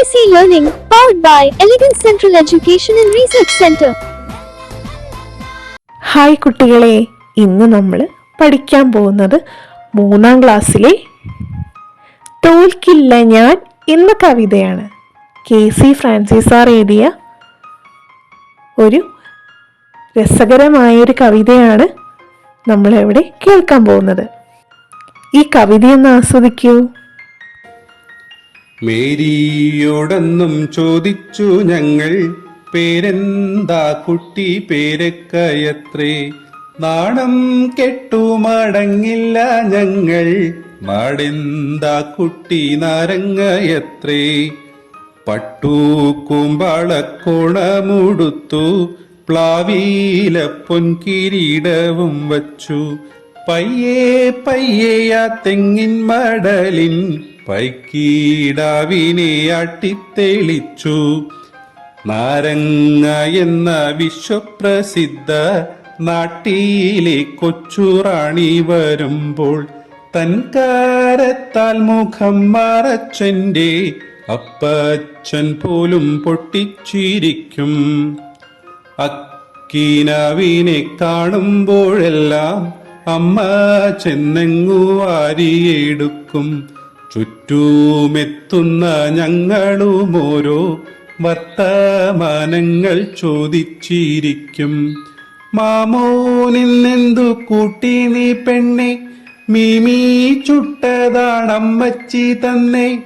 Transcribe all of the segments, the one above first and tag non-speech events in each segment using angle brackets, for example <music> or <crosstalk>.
KC Learning, powered by Elegant Central Education and Research Center. Hi കുട്ടികളെ. ഇന്ന് നമ്മൾ പഠിക്കാൻ പോകുന്നത് മൂന്നാം ക്ലാസ്സിലെ തോൽക്കില്ല ഞാൻ എന്ന കവിതയാണ്. കെ സി ഫ്രാൻസിസ് സാർ എഴുതിയ ഒരു രസകരമായ ഒരു കവിതയാണ് നമ്മളിവിടെ കേൾക്കാൻ പോകുന്നത്. ഈ കവിതയൊന്ന് ആസ്വദിക്കൂ. മേരിയോടൊന്നും ചോദിച്ചു ഞങ്ങൾ. പേരെന്താ കുട്ടി പേരക്കയത്രേ? നാണം കെട്ടു മടങ്ങില്ല ഞങ്ങൾ. നാടെന്താ കുട്ടി നാരങ്ങയത്രേ? പട്ടു കുമ്പാളക്കോണമുടുത്തു പ്ലാവീല പൊൻകിരീടവും വച്ചു. പയ്യേ പയ്യേയാ തെങ്ങിൻ മടലിൻ പൈക്കീടാവിനെ അട്ടിത്തെളിച്ചു നാരങ്ങ എന്ന വിശ്വപ്രസിദ്ധ നാട്ടിയിലെ കൊച്ചുറാണി വരുമ്പോൾ തൻകാരത്താൽ മുഖം മറച്ചന്റെ അപ്പച്ചൻ പോലും പൊട്ടിച്ചിരിക്കും. അക്കീനാവിനെ കാണുമ്പോഴെല്ലാം അമ്മ ചെന്നെങ്ങു വാരിയെടുക്കും. ചുറ്റുമെത്തുന്ന ഞങ്ങളും ഓരോ വർത്തമാനങ്ങൾ ചോദിച്ചിരിക്കും. മാമോനിൽ നിന്നു കൂട്ടി നീ പെണ്ണെ മീമീ ചുട്ടതാണമ്മച്ചി തന്നെ.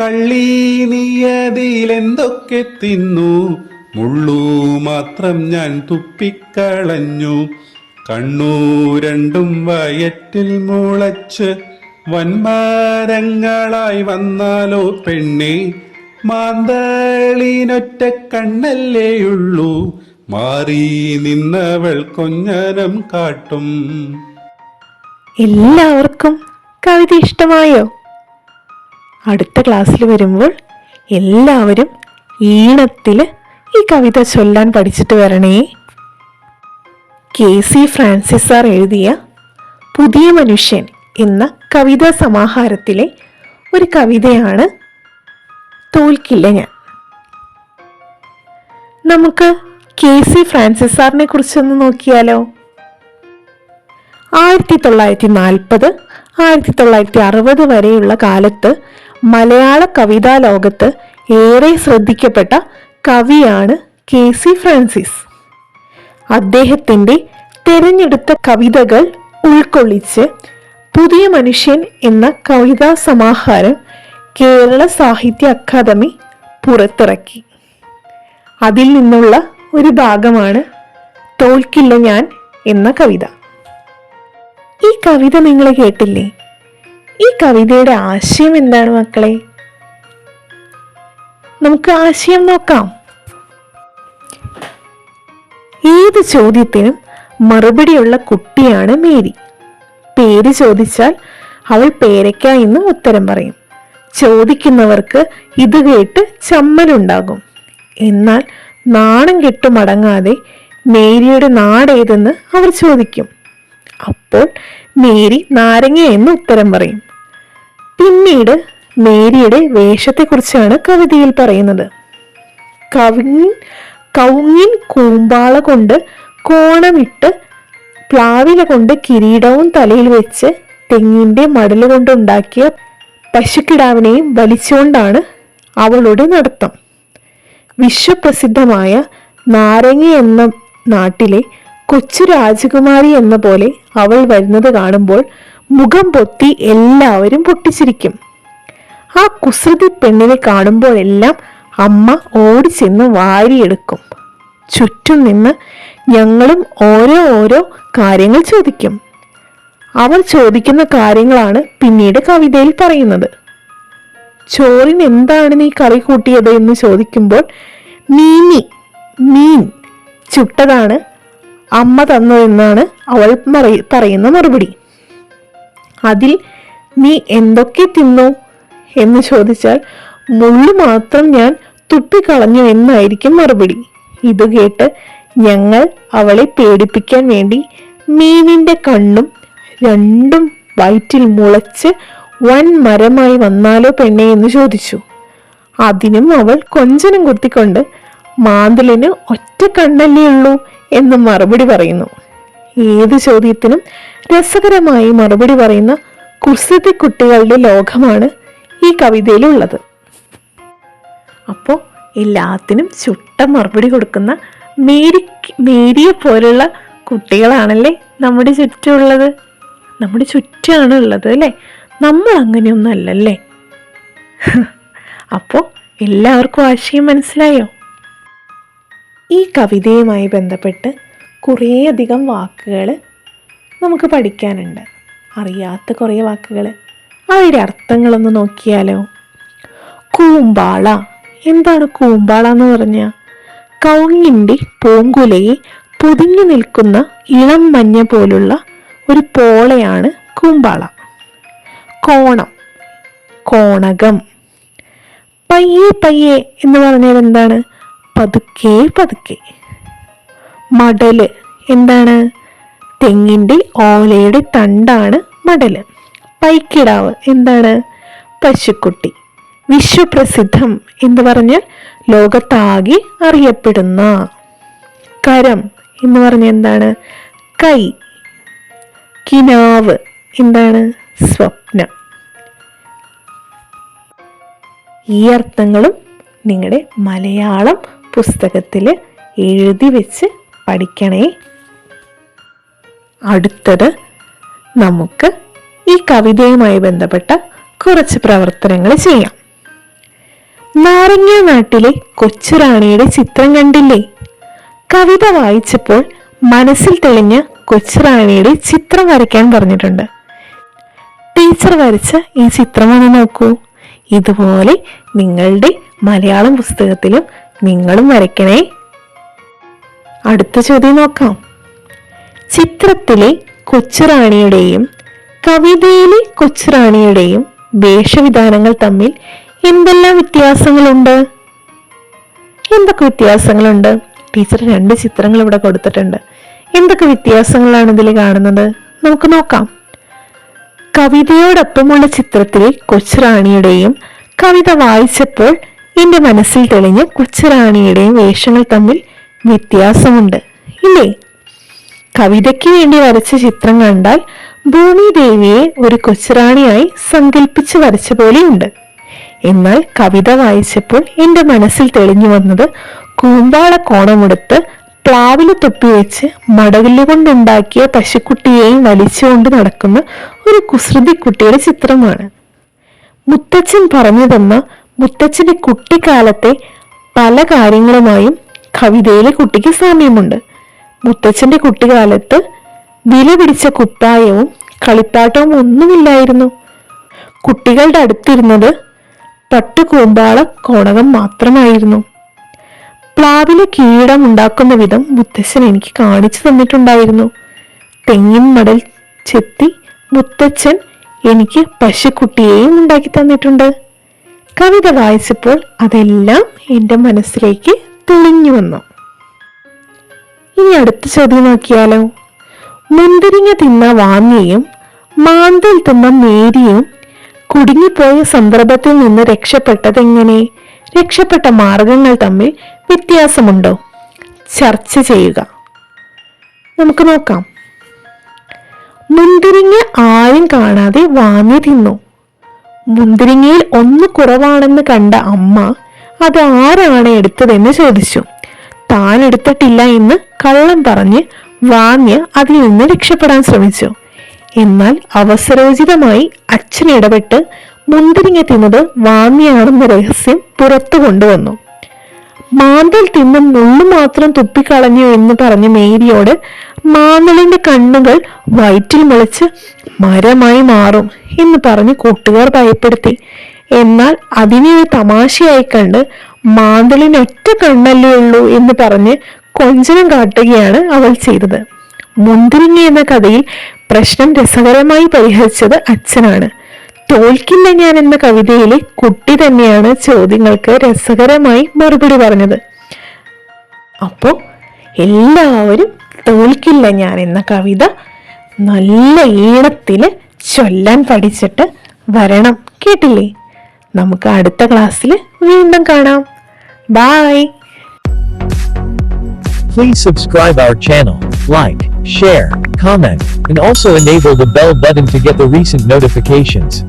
കള്ളി നീയതിലെന്തൊക്കെ തിന്നു മുള്ളു മാത്രം ഞാൻ തുപ്പിക്കളഞ്ഞു. കണ്ണു രണ്ടും വയറ്റിൽ മുളച്ച് വൻമരങ്ങളായി വന്നാലോ പെണ്ണി. മാന്തളിനൊറ്റ കണ്ണല്ലേയുള്ളൂ. മാറി നിന്നവൾ കൊഞ്ഞനം കാട്ടും. എല്ലാവർക്കും കവിത ഇഷ്ടമായോ? അടുത്ത ക്ലാസ്സിൽ വരുമ്പോൾ എല്ലാവരും ഈണത്തിൽ ഈ കവിത ചൊല്ലാൻ പഠിച്ചിട്ട് വരണേ. കെ സി ഫ്രാൻസിസ് സാർ എഴുതിയ പുതിയ മനുഷ്യൻ എന്ന കവിതാ സമാഹാരത്തിലെ ഒരു കവിതയാണ് തോൽക്കില്ല ഞാൻ. നമുക്ക് കെ സി ഫ്രാൻസിസ് സാറിനെ കുറിച്ചൊന്ന് നോക്കിയാലോ? ആയിരത്തി തൊള്ളായിരത്തി നാൽപ്പത് ആയിരത്തി തൊള്ളായിരത്തി അറുപത് വരെയുള്ള കാലത്ത് മലയാള കവിതാ ലോകത്ത് ഏറെ ശ്രദ്ധിക്കപ്പെട്ട കവിയാണ് കെ സി ഫ്രാൻസിസ്. അദ്ദേഹത്തിന്റെ തിരഞ്ഞെടുത്ത കവിതകൾ ഉൾക്കൊള്ളിച്ച് പുതിയ മനുഷ്യൻ എന്ന കവിതാ സമാഹാരം കേരള സാഹിത്യ അക്കാദമി പുറത്തിറക്കി. അതിൽ നിന്നുള്ള ഒരു ഭാഗമാണ് തോൽക്കില്ല ഞാൻ എന്ന കവിത. ഈ കവിത നിങ്ങൾ കേട്ടില്ലേ? ഈ കവിതയുടെ ആശയം എന്താണ് മക്കളെ? നമുക്ക് ആശയം നോക്കാം. ഏത് ചോദ്യത്തിനും മറുപടിയുള്ള കുട്ടിയാണ് മേരി. പേര് ചോദിച്ചാൽ അവൾ പേരയ്ക്ക എന്നും ഉത്തരം പറയും. ചോദിക്കുന്നവർക്ക് ഇത് കേട്ട് ചമ്മലുണ്ടാകും. എന്നാൽ നാണം കെട്ടു മടങ്ങാതെ മേരിയുടെ നാടേതെന്ന് അവർ ചോദിക്കും. അപ്പോൾ മേരി നാരങ്ങ എന്ന് ഉത്തരം പറയും. പിന്നീട് മേരിയുടെ വേഷത്തെക്കുറിച്ചാണ് കവിതയിൽ പറയുന്നത്. കവിങ്ങിൻ കൗങ്ങിൻ കൂമ്പാള കൊണ്ട് കോണമിട്ട് പ്ലാവില കൊണ്ട് കിരീടവും തലയിൽ വെച്ച് തെങ്ങിന്റെ മടൽ കൊണ്ടുണ്ടാക്കിയ പശുക്കിടാവിനെയും വലിച്ചുകൊണ്ടാണ് അവളുടെ നടത്തം. വിശ്വപ്രസിദ്ധമായ നാരങ്ങ എന്ന നാട്ടിലെ കൊച്ചു രാജകുമാരി എന്ന പോലെ അവൾ വരുന്നത് കാണുമ്പോൾ മുഖം പൊത്തി എല്ലാവരും പൊട്ടിച്ചിരിക്കും. ആ കുസൃതി പെണ്ണിനെ കാണുമ്പോഴെല്ലാം അമ്മ ഓടി ചെന്ന് വാരിയെടുക്കും. ചുറ്റും നിന്ന് ഞങ്ങളും ഓരോ ഓരോ കാര്യങ്ങൾ ചോദിക്കും. അവർ ചോദിക്കുന്ന കാര്യങ്ങളാണ് പിന്നീട് കവിതയിൽ പറയുന്നത്. ചോറിന് എന്താണ് നീ കറി കൂട്ടിയത് എന്ന് ചോദിക്കുമ്പോൾ മീനി മീൻ ചുട്ടതാണ് അമ്മ തന്നതെന്നാണ് അവൾ പറയുന്ന മറുപടി. അതിൽ നീ എന്തൊക്കെ തിന്നു? എന്ന് ചോദിച്ചാൽ മുള്ളു മാത്രം ഞാൻ തുപ്പിക്കളഞ്ഞു എന്നായിരിക്കും മറുപടി. ഇത് കേട്ട് ഞങ്ങൾ അവളെ പേടിപ്പിക്കാൻ വേണ്ടി മീനിന്റെ കണ്ണും രണ്ടും വയറ്റിൽ മുളച്ച് വൻ മരമായി വന്നാലോ പെണ്ണേ എന്ന് ചോദിച്ചു. അതിനും അവൾ കൊഞ്ചനം കുത്തിക്കൊണ്ട് മാന്തലിന് ഒറ്റ കണ്ണല്ലേ ഉള്ളൂ എന്ന് മറുപടി പറയുന്നു. ഏത് ചോദ്യത്തിനും രസകരമായി മറുപടി പറയുന്ന കുസൃതി കുട്ടികളുടെ ലോകമാണ് ഈ കവിതയിലുള്ളത്. അപ്പോൾ എല്ലാത്തിനും ചുട്ട മറുപടി കൊടുക്കുന്ന മേരി മേരിയെ പോലുള്ള കുട്ടികളാണല്ലേ നമ്മുടെ ചുറ്റുമുള്ളത്. നമ്മുടെ ചുറ്റാണ് ഉള്ളത് അല്ലേ? നമ്മൾ അങ്ങനെയൊന്നും അല്ലല്ലേ? <laughs> അപ്പോൾ എല്ലാവർക്കും ആശയം മനസ്സിലായോ? ഈ കവിതയുമായി ബന്ധപ്പെട്ട് കുറേയധികം വാക്കുകൾ നമുക്ക് പഠിക്കാനുണ്ട്. അറിയാത്ത കുറേ വാക്കുകൾ അവയുടെ അർത്ഥങ്ങളൊന്ന് നോക്കിയാലോ? കൂമ്പാള എന്താണ് കൂമ്പാളെന്ന് പറഞ്ഞ? കൗങ്ങിന്റെ പൂങ്കുലയെ പൊതിഞ്ഞു നിൽക്കുന്ന ഇളം മഞ്ഞ പോലുള്ള ഒരു പോളയാണ് കൂമ്പാള. കോണം കോണകം. പയ്യെ പയ്യെ എന്ന് പറഞ്ഞാൽ എന്താണ്? പതുക്കെ പതുക്കെ. മടൽ എന്താണ്? തെങ്ങിന്റെ ഓലയുടെ തണ്ടാണ് മടൽ. പൈക്കിടാവ് എന്താണ്? പശുക്കുട്ടി. വിശ്വപ്രസിദ്ധം എന്ന് പറഞ്ഞാൽ ലോകത്താകെ അറിയപ്പെടുന്ന കരം എന്ന് പറഞ്ഞ എന്താണ്? കൈ. കിനാവ് എന്താണ്? സ്വപ്നം. ഈ അർത്ഥങ്ങളും നിങ്ങളുടെ മലയാളം പുസ്തകത്തിൽ എഴുതി വെച്ച് പഠിക്കണേ. അടുത്തത് നമുക്ക് ഈ കവിതയുമായി ബന്ധപ്പെട്ട കുറച്ച് പ്രവർത്തനങ്ങൾ ചെയ്യാം. നാരങ്ങ നാട്ടിലെ കൊച്ചുറാണിയുടെ ചിത്രം കണ്ടില്ലേ? കവിത വായിച്ചപ്പോൾ മനസ്സിൽ തെളിഞ്ഞ കൊച്ചുറാണിയുടെ ചിത്രം വരയ്ക്കാൻ പറഞ്ഞിട്ടുണ്ട്. ടീച്ചർ വരച്ച ഈ ചിത്രം ഒന്ന് നോക്കൂ. ഇതുപോലെ നിങ്ങളുടെ മലയാളം പുസ്തകത്തിലും നിങ്ങളും വരയ്ക്കണേ. അടുത്ത ചോദ്യം നോക്കാം. ചിത്രത്തിലെ കൊച്ചുറാണിയുടെയും കവിതയിലെ കൊച്ചുറാണിയുടെയും വേഷവിധാനങ്ങൾ തമ്മിൽ എന്തെല്ലാം വ്യത്യാസങ്ങളുണ്ട്? എന്തൊക്കെ വ്യത്യാസങ്ങളുണ്ട്? ടീച്ചർ രണ്ട് ചിത്രങ്ങൾ ഇവിടെ കൊടുത്തിട്ടുണ്ട്. എന്തൊക്കെ വ്യത്യാസങ്ങളാണ് ഇതിൽ കാണുന്നത്? നമുക്ക് നോക്കാം. കവിതയോടൊപ്പമുള്ള ചിത്രത്തിലെ കൊച്ചുറാണിയുടെയും കവിത വായിച്ചപ്പോൾ എന്റെ മനസ്സിൽ തെളിഞ്ഞ കൊച്ചുറാണിയുടെയും വേഷങ്ങൾ തമ്മിൽ വ്യത്യാസമുണ്ട്. ഇല്ലേ? കവിതയ്ക്ക് വേണ്ടി വരച്ച ചിത്രം കണ്ടാൽ ഭൂമി ദേവിയെ ഒരു കൊച്ചുറാണിയായി സങ്കല്പിച്ച് വരച്ച പോലെയുണ്ട്. എന്നാൽ കവിത വായിച്ചപ്പോൾ എന്റെ മനസ്സിൽ തെളിഞ്ഞു വന്നത് കൂമ്പാള കോണമെടുത്ത് തൊപ്പി വെച്ച് മടവിൽ കൊണ്ടുണ്ടാക്കിയ പശുക്കുട്ടിയെയും വലിച്ചുകൊണ്ട് നടക്കുന്ന ഒരു കുസൃതി കുട്ടിയുടെ ചിത്രമാണ്. മുത്തച്ഛൻ പറഞ്ഞു തന്ന മുത്തച്ഛന്റെ കുട്ടിക്കാലത്തെ പല കാര്യങ്ങളുമായും കവിതയിലെ കുട്ടിക്ക് സാമ്യമുണ്ട്. മുത്തച്ഛന്റെ കുട്ടിക്കാലത്ത് വില പിടിച്ച കുപ്പായവും കളിപ്പാട്ടവും ഒന്നുമില്ലായിരുന്നു. കുട്ടികളുടെ അടുത്തിരുന്നത് പട്ടുകൂമ്പാള കോണകം മാത്രമായിരുന്നു. പ്ലാവിലെ കീടം ഉണ്ടാക്കുന്ന വിധം മുത്തച്ഛൻ എനിക്ക് കാണിച്ചു തന്നിട്ടുണ്ടായിരുന്നു. തെങ്ങിൻ മടൽ ചെത്തി മുത്തച്ഛൻ എനിക്ക് പശുക്കുട്ടിയെയും ഉണ്ടാക്കി തന്നിട്ടുണ്ട്. കവിത വായിച്ചപ്പോൾ അതെല്ലാം എന്റെ മനസ്സിലേക്ക് തെളിഞ്ഞു വന്നു. ഇനി അടുത്ത ചോദ്യം നോക്കിയാലോ? മുന്തിരിങ്ങ തിന്ന വാങ്ങിയും മാന്തൽ തിന്ന മേരിയും കുടുങ്ങിപ്പോയ സന്ദർഭത്തിൽ നിന്ന് രക്ഷപ്പെട്ടതെങ്ങനെ? രക്ഷപ്പെട്ട മാർഗങ്ങൾ തമ്മിൽ വ്യത്യാസമുണ്ടോ? ചർച്ച ചെയ്യുക. നമുക്ക് നോക്കാം. മുന്തിരിങ്ങ ആരും കാണാതെ വാങ്ങി തിന്നു. മുന്തിരിങ്ങയിൽ ഒന്ന് കുറവാണെന്ന് കണ്ട അമ്മ അത് ആരാണ് എടുത്തതെന്ന് ചോദിച്ചു. താൻ എടുത്തിട്ടില്ല എന്ന് കള്ളം പറഞ്ഞ് വാങ്ങിയ അതിൽ നിന്ന് രക്ഷപ്പെടാൻ ശ്രമിച്ചു. എന്നാൽ അവസരോചിതമായി അച്ഛൻ ഇടപെട്ട് മുന്തിരിങ്ങ തിന്നത് വാമിയാണെന്ന രഹസ്യം പുറത്തു കൊണ്ടുവന്നു. മാന്തൽ തിന്ന് മുള്ളു മാത്രം തുപ്പിക്കളഞ്ഞു എന്ന് പറഞ്ഞ മേരിയോട് മാന്തളിന്റെ കണ്ണുകൾ വയറ്റിൽ മുളച്ച് മരമായി മാറും എന്ന് പറഞ്ഞ് കൂട്ടുകാർ ഭയപ്പെടുത്തി. എന്നാൽ അതിനെ ഒരു തമാശയായി കണ്ട് മാന്തളിന് ഒറ്റ കണ്ണല്ലേ ഉള്ളൂ എന്ന് പറഞ്ഞ് കൊഞ്ചനം കാട്ടുകയാണ് അവൾ ചെയ്തത്. മുന്തിരിങ്ങ എന്ന കഥയിൽ പ്രശ്നം രസകരമായി പരിഹരിച്ചത് അച്ഛനാണ്. തോൽക്കില്ല ഞാൻ എന്ന കവിതയിലെ കുട്ടി തന്നെയാണ് ചോദ്യങ്ങൾക്ക് രസകരമായി മറുപടി പറഞ്ഞത്. അപ്പോൾ എല്ലാവരും തോൽക്കില്ല ഞാൻ എന്ന കവിത നല്ല ഈണത്തിൽ ചൊല്ലാൻ പഠിച്ചിട്ട് വരണം. കേട്ടില്ലേ? നമുക്ക് അടുത്ത ക്ലാസ്സിൽ വീണ്ടും കാണാം. Bye Please subscribe our channel, like, share, comment, and also enable the bell button to get the recent notifications.